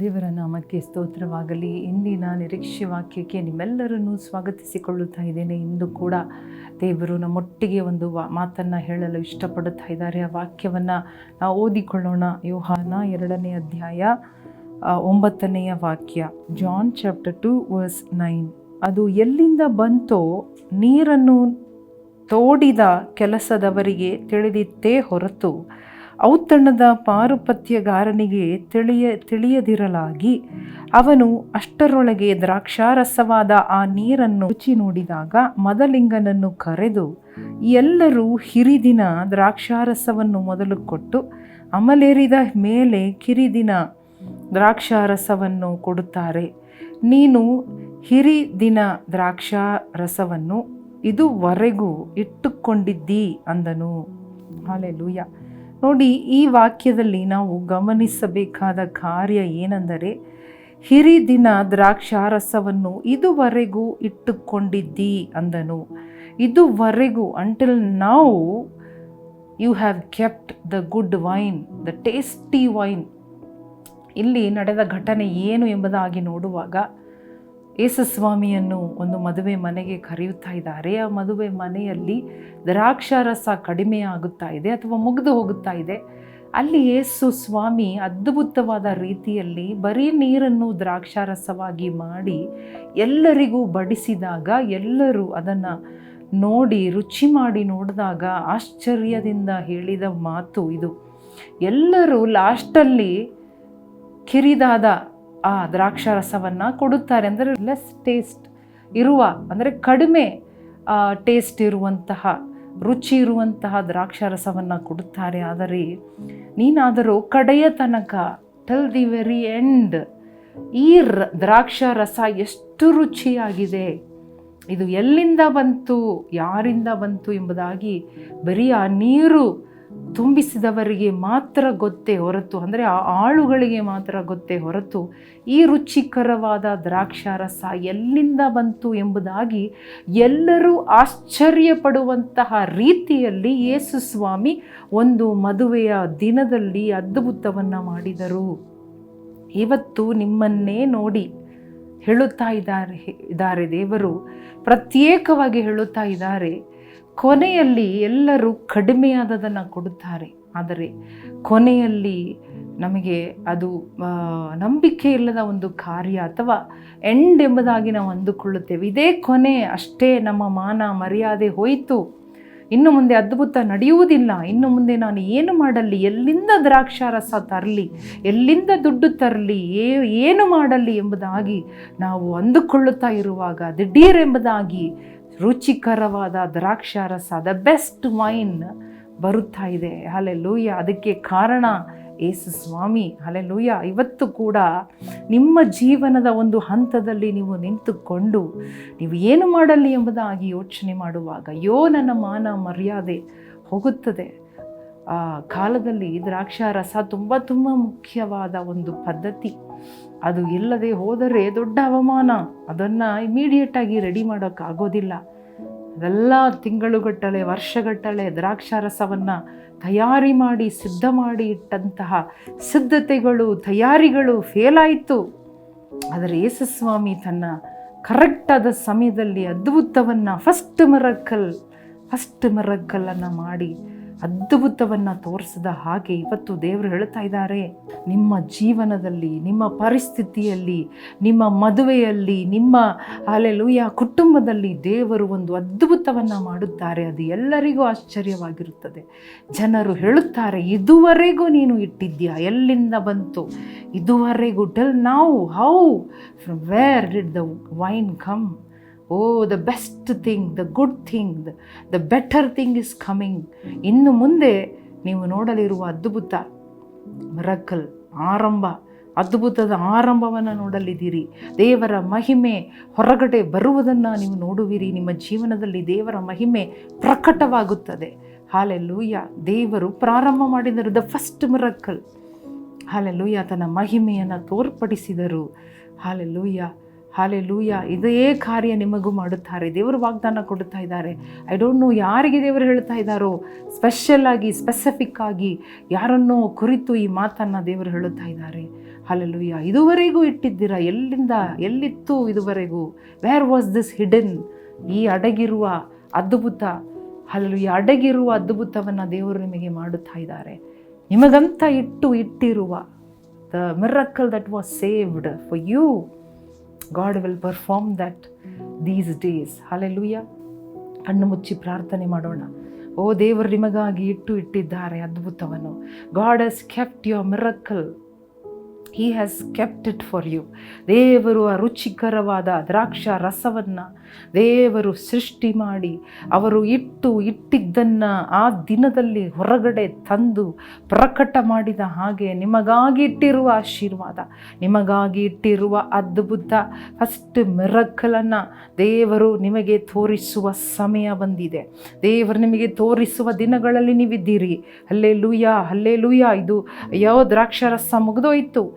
ದೇವರ ನಾಮಕ್ಕೆ ಸ್ತೋತ್ರವಾಗಲಿ. ಇಂದಿನ ನಿರೀಕ್ಷೆ ವಾಕ್ಯಕ್ಕೆ ನಿಮ್ಮೆಲ್ಲರನ್ನೂ ಸ್ವಾಗತಿಸಿಕೊಳ್ಳುತ್ತಾ ಇದ್ದೇನೆ. ಇಂದು ಕೂಡ ದೇವರು ನಮ್ಮೊಟ್ಟಿಗೆ ಒಂದು ವಾ, ಮಾತನ್ನು ಹೇಳಲು ಇಷ್ಟಪಡುತ್ತಾ ಇದ್ದಾರೆ. ಆ ವಾಕ್ಯವನ್ನು ನಾವು ಓದಿಕೊಳ್ಳೋಣ. ಯೋಹಾನ ಎರಡನೇ ಅಧ್ಯಾಯ ಒಂಬತ್ತನೆಯ ವಾಕ್ಯ, John chapter two verse nine. ಅದು ಎಲ್ಲಿಂದ ಬಂತೋ ನೀರನ್ನು ತೋಡಿದ ಕೆಲಸದವರಿಗೆ ತಿಳಿದಿತ್ತೇ ಹೊರತು ಔತಣದ ಪಾರುಪತ್ಯಗಾರನಿಗೆ ತಿಳಿಯ, ತಿಳಿಯದಿರಲಾಗಿ ಅವನು ಅಷ್ಟರೊಳಗೆ ದ್ರಾಕ್ಷಾರಸವಾದ ಆ ನೀರನ್ನು ರುಚಿ ನೋಡಿದಾಗ ಮದಲಿಂಗನನ್ನು ಕರೆದು, ಎಲ್ಲರೂ ಹಿರಿದಿನ ದ್ರಾಕ್ಷಾರಸವನ್ನು ಮೊದಲು ಕೊಟ್ಟು ಅಮಲೇರಿದ ಮೇಲೆ ಕಿರಿದಿನ ದ್ರಾಕ್ಷಾರಸವನ್ನು ಕೊಡುತ್ತಾರೆ. ನೀನು ಹಿರಿದಿನ ದ್ರಾಕ್ಷಾರಸವನ್ನು ಇದುವರೆಗೂ ಇಟ್ಟುಕೊಂಡಿದ್ದೀ ಅಂದನು. ಹಾಲೆಲೂಯ. ನೋಡಿ, ಈ ವಾಕ್ಯದಲ್ಲಿ ನಾವು ಗಮನಿಸಬೇಕಾದ ಕಾರ್ಯ ಏನೆಂದರೆ, ಹಿರಿದಿನ ದ್ರಾಕ್ಷಾರಸವನ್ನು ಇದುವರೆಗೂ ಇಟ್ಟುಕೊಂಡಿದ್ದೀ ಅಂದನು. ಇದುವರೆಗೂ ಅಂಟಿಲ್ ನಾವು you have kept the good wine the tasty wine ಇಲ್ಲಿ ನಡೆದ ಘಟನೆ ಏನು ಎಂಬುದಾಗಿ ನೋಡುವಾಗ ಯೇಸುಸ್ವಾಮಿಯನ್ನು ಒಂದು ಮದುವೆ ಮನೆಗೆ ಕರೆಯುತ್ತಾ ಇದ್ದಾರೆ. ಆ ಮದುವೆ ಮನೆಯಲ್ಲಿ ದ್ರಾಕ್ಷಾರಸ ಕಡಿಮೆ ಆಗುತ್ತಾ ಇದೆ ಅಥವಾ ಮುಗಿದು ಹೋಗುತ್ತಾ ಇದೆ. ಅಲ್ಲಿ ಯೇಸು ಸ್ವಾಮಿ ಅದ್ಭುತವಾದ ರೀತಿಯಲ್ಲಿ ಬರೀ ನೀರನ್ನು ದ್ರಾಕ್ಷಾರಸವಾಗಿ ಮಾಡಿ ಎಲ್ಲರಿಗೂ ಬಡಿಸಿದಾಗ, ಎಲ್ಲರೂ ಅದನ್ನು ನೋಡಿ ರುಚಿ ಮಾಡಿ ನೋಡಿದಾಗ ಆಶ್ಚರ್ಯದಿಂದ ಹೇಳಿದ ಮಾತು ಇದು. ಎಲ್ಲರೂ ಲಾಸ್ಟಲ್ಲಿ ಕಿರಿದಾದ ಆ ದ್ರಾಕ್ಷಾರಸವನ್ನು ಕೊಡುತ್ತಾರೆ ಅಂದರೆ ಲೆಸ್ ಟೇಸ್ಟ್ ಇರುವ, ಅಂದರೆ ಕಡಿಮೆ ಟೇಸ್ಟ್ ಇರುವಂತಹ, ರುಚಿ ಇರುವಂತಹ ದ್ರಾಕ್ಷಾರಸವನ್ನು ಕೊಡುತ್ತಾರೆ. ಆದರೆ ನೀನಾದರೂ ಕಡೆಯ ತನಕ ಟಲ್ ದಿ ವೆರಿ ಎಂಡ್ ಈ ರ, ದ್ರಾಕ್ಷಾರಸ ಎಷ್ಟು ರುಚಿಯಾಗಿದೆ, ಇದು ಎಲ್ಲಿಂದ ಬಂತು, ಯಾರಿಂದ ಬಂತು ಎಂಬುದಾಗಿ ಬರೀ ಆ ನೀರು ತುಂಬಿಸಿದವರಿಗೆ ಮಾತ್ರ ಗೊತ್ತೇ ಹೊರತು, ಅಂದರೆ ಆ ಆಳುಗಳಿಗೆ ಮಾತ್ರ ಗೊತ್ತೇ ಹೊರತು ಈ ರುಚಿಕರವಾದ ದ್ರಾಕ್ಷಾರಸ ಎಲ್ಲಿಂದ ಬಂತು ಎಂಬುದಾಗಿ ಎಲ್ಲರೂ ಆಶ್ಚರ್ಯಪಡುವಂತಹ ರೀತಿಯಲ್ಲಿ ಯೇಸು ಸ್ವಾಮಿ ಒಂದು ಮದುವೆಯ ದಿನದಲ್ಲಿ ಅದ್ಭುತವನ್ನು ಮಾಡಿದರು. ಇವತ್ತು ನಿಮ್ಮನ್ನೇ ನೋಡಿ ಹೇಳುತ್ತಾ ಇದ್ದಾರೆ ಇದ್ದಾರೆ ದೇವರು. ಪ್ರತ್ಯೇಕವಾಗಿ ಹೇಳುತ್ತಾ ಇದ್ದಾರೆ. ಕೊನೆಯಲ್ಲಿ ಎಲ್ಲರೂ ಕಡಿಮೆಯಾದದನ್ನು ಕೊಡುತ್ತಾರೆ. ಆದರೆ ಕೊನೆಯಲ್ಲಿ ನಮಗೆ ಅದು ನಂಬಿಕೆ ಇಲ್ಲದ ಒಂದು ಕಾರ್ಯ ಅಥವಾ ಎಂಡ್ ಎಂಬುದಾಗಿ ನಾವು ಅಂದುಕೊಳ್ಳುತ್ತೇವೆ. ಇದೇ ಕೊನೆ ಅಷ್ಟೇ ನಮ್ಮ ಮಾನ ಮರ್ಯಾದೆ ಹೋಯಿತು. ಇನ್ನು ಮುಂದೆ ಅದ್ಭುತ ನಡೆಯುವುದಿಲ್ಲ. ಇನ್ನು ಮುಂದೆ ನಾನು ಏನು ಮಾಡಲಿ? ಎಲ್ಲಿಂದ ದ್ರಾಕ್ಷಾರಸ ತರಲಿ? ಎಲ್ಲಿಂದ ದುಡ್ಡು ತರಲಿ? ಏನು ಮಾಡಲಿ ಎಂಬುದಾಗಿ ನಾವು ಅಂದುಕೊಳ್ಳುತ್ತಾ ಇರುವಾಗ ದಿಢೀರ್ ಎಂಬುದಾಗಿ ರುಚಿಕರವಾದ ದ್ರಾಕ್ಷಾರಸ ದ ಬೆಸ್ಟ್ ವೈನ್ ಬರುತ್ತಾ ಇದೆ. ಲೂಯ ಅದಕ್ಕೆ ಕಾರಣ ಏಸು ಸ್ವಾಮಿ. ಲೂಯ ಇವತ್ತು ಕೂಡ ನಿಮ್ಮ ಜೀವನದ ಒಂದು ಹಂತದಲ್ಲಿ ನೀವು ನಿಂತುಕೊಂಡು ನೀವು ಏನು ಮಾಡಲಿ ಎಂಬುದಾಗಿ ಯೋಚನೆ ಮಾಡುವಾಗ ಯೋ ನನ್ನ ಮಾನ ಮರ್ಯಾದೆ ಹೋಗುತ್ತದೆ. ಆ ಕಾಲದಲ್ಲಿ ದ್ರಾಕ್ಷಾರಸ ತುಂಬ ತುಂಬ ಮುಖ್ಯವಾದ ಒಂದು ಪದ್ಧತಿ. ಅದು ಇಲ್ಲದೆ ಹೋದರೆ ದೊಡ್ಡ ಅವಮಾನ. ಅದನ್ನು ಇಮಿಡಿಯೇಟಾಗಿ ರೆಡಿ ಮಾಡೋಕ್ಕಾಗೋದಿಲ್ಲ ಅದೆಲ್ಲ ತಿಂಗಳುಗಟ್ಟಲೆ, ವರ್ಷಗಟ್ಟಲೆ ದ್ರಾಕ್ಷಾರಸವನ್ನು ತಯಾರಿ ಮಾಡಿ, ಸಿದ್ಧ ಮಾಡಿ ಇಟ್ಟಂತಹ ಸಿದ್ಧತೆಗಳು, ತಯಾರಿಗಳು ಫೇಲಾಯಿತು ಆದರೆ ಯೇಸುಸ್ವಾಮಿ ತನ್ನ ಕರೆಕ್ಟಾದ ಸಮಯದಲ್ಲಿ ಅದ್ಭುತವನ್ನು ಫಸ್ಟ್ ಮರಕ್ಕಲ್ ಫಸ್ಟ್ ಮರಕ್ಕಲ್ಲನ್ನು ಮಾಡಿ ಅದ್ಭುತವನ್ನು ತೋರಿಸಿದ ಹಾಗೆ ಇವತ್ತು ದೇವರು ಹೇಳ್ತಾ ಇದ್ದಾರೆ, ನಿಮ್ಮ ಜೀವನದಲ್ಲಿ, ನಿಮ್ಮ ಪರಿಸ್ಥಿತಿಯಲ್ಲಿ, ನಿಮ್ಮ ಮದುವೆಯಲ್ಲಿ, ನಿಮ್ಮ ಅಲೆಲುಯ ಕುಟುಂಬದಲ್ಲಿ ದೇವರು ಒಂದು ಅದ್ಭುತವನ್ನು ಮಾಡುತ್ತಾರೆ. ಅದು ಎಲ್ಲರಿಗೂ ಆಶ್ಚರ್ಯವಾಗಿರುತ್ತದೆ. ಜನರು ಹೇಳುತ್ತಾರೆ, ಇದುವರೆಗೂ ನೀನು ಇಟ್ಟಿದ್ಯಾ ಎಲ್ಲಿಂದ ಬಂತು? ಇದುವರೆಗೂ ಟೆಲ್ ನಾವು, how, from where did the wine come? Oh the best thing the good thing the better thing is coming ಇನ್ನು ಮುಂದೆ ನೀವು ನೋಡಲಿರುವ ಅದ್ಭುತ ಮರಕಲ್ ಆರಂಭ, ಅದ್ಭುತದ ಆರಂಭವನ್ನು ನೋಡಲಿದ್ದೀರಿ. ದೇವರ ಮಹಿಮೆ ಹೊರಗಡೆ ಬರುವುದನ್ನು ನೀವು ನೋಡುವಿರಿ. ನಿಮ್ಮ ಜೀವನದಲ್ಲಿ ದೇವರ ಮಹಿಮೆ ಪ್ರಕಟವಾಗುತ್ತದೆ. ಹಾಲೆಲ್ಲೂಯ್ಯ ದೇವರು ಪ್ರಾರಂಭ ಮಾಡಿದರು ದ ಫಸ್ಟ್ ಮರಕಲ್ ಹಾಲೆಲ್ಲೂಯ್ಯ ತನ್ನ ಮಹಿಮೆಯನ್ನು ತೋರ್ಪಡಿಸಿದರು. ಹಾಲೆಲ್ಲೂಯ ಲೂಯಾ ಇದೇ ಕಾರ್ಯ ನಿಮಗೂ ಮಾಡುತ್ತಾರೆ. ದೇವರು ವಾಗ್ದಾನ ಕೊಡುತ್ತಾ ಇದ್ದಾರೆ. ಐ ಡೋಂಟ್ ನೋ ಯಾರಿಗೆ ದೇವರು ಹೇಳ್ತಾ ಇದ್ದಾರೋ. ಸ್ಪೆಷಲ್ ಆಗಿ ಸ್ಪೆಸಿಫಿಕ್ ಆಗಿ ಯಾರನ್ನೋ ಕುರಿತು ಈ ಮಾತನ್ನು ದೇವರು ಹೇಳುತ್ತಾ ಇದ್ದಾರೆ. ಹಲಲುಯ್ಯ ಇದುವರೆಗೂ ಇಟ್ಟಿದ್ದೀರಾ? ಎಲ್ಲಿಂದ ಎಲ್ಲಿತ್ತು ಇದುವರೆಗೂ? ವೇರ್ ವಾಸ್ ದಿಸ್ ಹಿಡನ್ ಈ ಅಡಗಿರುವ ಅದ್ಭುತ ಹಲಲುಯ್ಯ ಅಡಗಿರುವ ಅದ್ಭುತವನ್ನು ದೇವರು ನಿಮಗೆ ಮಾಡುತ್ತಾ ಇದ್ದಾರೆ. ನಿಮಗಂತ ಇಟ್ಟು ಇಟ್ಟಿರುವ the miracle that was saved for you God will perform that these days hallelujah ಕಣ್ಣು ಮುಚ್ಚಿ ಪ್ರಾರ್ಥನೆ ಮಾಡೋಣ. ಓ ದೇವರು, ನಿಮಗಾಗಿ ಇಟ್ಟು ಇಟ್ಟಿದ್ದಾರೆ ಅದ್ಭುತವನ್ನು. God has kept your miracle he has kept it for you ದೇವರು ಆ ರುಚಿಕರವಾದ ದ್ರಾಕ್ಷ ರಸವನ್ನು ದೇವರು ಸೃಷ್ಟಿ ಮಾಡಿ ಅವರು ಇಟ್ಟು ಇಟ್ಟಿದ್ದನ್ನು ಆ ದಿನದಲ್ಲಿ ಹೊರಗಡೆ ತಂದು ಪ್ರಕಟ ಮಾಡಿದ ಹಾಗೆ ನಿಮಗಾಗಿ ಇಟ್ಟಿರುವ ಆಶೀರ್ವಾದ, ನಿಮಗಾಗಿ ಇಟ್ಟಿರುವ ಅದ್ಭುತ ಫಸ್ಟ್ ಮೆರಕಲನ್ನು ದೇವರು ನಿಮಗೆ ತೋರಿಸುವ ಸಮಯ ಬಂದಿದೆ. ದೇವರು ನಿಮಗೆ ತೋರಿಸುವ ದಿನಗಳಲ್ಲಿ ನೀವಿದ್ದೀರಿ. ಅಲ್ಲೇ ಲೂಯ ಅಲ್ಲೇ ಲೂಯ ಇದು ಯಾವ ದ್ರಾಕ್ಷರಸ ಮುಗಿದೋಯ್ತು.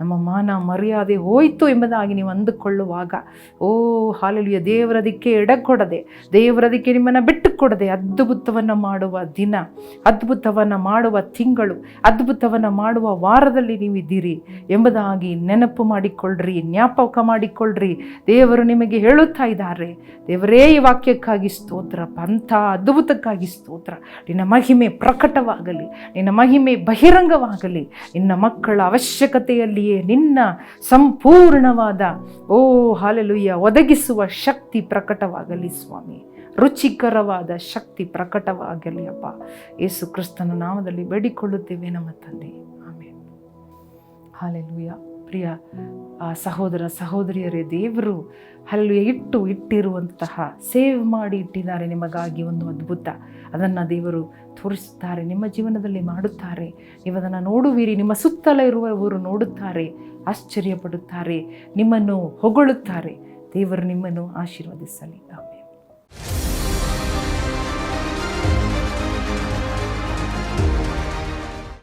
ನಮ್ಮ ಮಾನ ಮರ್ಯಾದೆ ಹೋಯಿತು ಎಂಬುದಾಗಿ ನೀವು ಅಂದುಕೊಳ್ಳುವಾಗ, ಓ ಹಾಲೆಲುಯ್ಯ ದೇವರದಕ್ಕೆ ಎಡಕೊಡದೆ ದೇವರದಕ್ಕೆ ನಿಮ್ಮನ್ನು ಬಿಟ್ಟು ಕೊಡದೆ ಅದ್ಭುತವನ್ನು ಮಾಡುವ ದಿನ, ಅದ್ಭುತವನ್ನು ಮಾಡುವ ತಿಂಗಳು, ಅದ್ಭುತವನ್ನು ಮಾಡುವ ವಾರದಲ್ಲಿ ನೀವಿದ್ದೀರಿ ಎಂಬುದಾಗಿ ನೆನಪು ಮಾಡಿಕೊಳ್ಳ್ರಿ, ಜ್ಞಾಪಕ ಮಾಡಿಕೊಳ್ಳ್ರಿ. ದೇವರು ನಿಮಗೆ ಹೇಳುತ್ತಾ ಇದ್ದಾರೆ, ದೇವರೇ ಈ ವಾಕ್ಯಕ್ಕಾಗಿ ಸ್ತೋತ್ರ, ಪಂಥ ಅದ್ಭುತಕ್ಕಾಗಿ ಸ್ತೋತ್ರ. ನಿನ್ನ ಮಹಿಮೆ ಪ್ರಕಟವಾಗಲಿ, ನಿನ್ನ ಮಹಿಮೆ ಬಹಿರಂಗವಾಗಲಿ, ನಿನ್ನ ಮಕ್ಕಳ ನಿನ್ನ ಸಂಪೂರ್ಣವಾದ, ಓ ಹಾಲೆಲುಯ್ಯ, ಒದಗಿಸುವ ಶಕ್ತಿ ಪ್ರಕಟವಾಗಲಿ ಸ್ವಾಮಿ. ರುಚಿಕರವಾದ ಶಕ್ತಿ ಪ್ರಕಟವಾಗಲಿ ಅಪ್ಪ. ಯೇಸು ಕ್ರಿಸ್ತನ ನಾಮದಲ್ಲಿ ಬೇಡಿಕೊಳ್ಳುತ್ತೇವೆ ನಮ್ಮ ತಂದೆ. ಆಮೇಲೆ ಹಾಲೆಲುಯ್ಯ. ಪ್ರಿಯ ಸಹೋದರ, ಸಹೋದರಿಯರೇ, ದೇವರು ಅಲ್ಲಿ ಇಟ್ಟು ಇಟ್ಟಿರುವಂತಹ ಸೇವ್ ಮಾಡಿ ಇಟ್ಟಿದ್ದಾರೆ ನಿಮಗಾಗಿ ಒಂದು ಅದ್ಭುತ. ಅದನ್ನು ದೇವರು ತೋರಿಸುತ್ತಾರೆ ನಿಮ್ಮ ಜೀವನದಲ್ಲಿ ಮಾಡುತ್ತಾರೆ. ನೀವು ಅದನ್ನು ನೋಡುವಿರಿ, ನಿಮ್ಮ ಸುತ್ತಲ ಇರುವವರು ನೋಡುತ್ತಾರೆ, ಆಶ್ಚರ್ಯಪಡುತ್ತಾರೆ, ನಿಮ್ಮನ್ನು ಹೊಗಳುತ್ತಾರೆ. ದೇವರು ನಿಮ್ಮನ್ನು ಆಶೀರ್ವದಿಸಲಿ.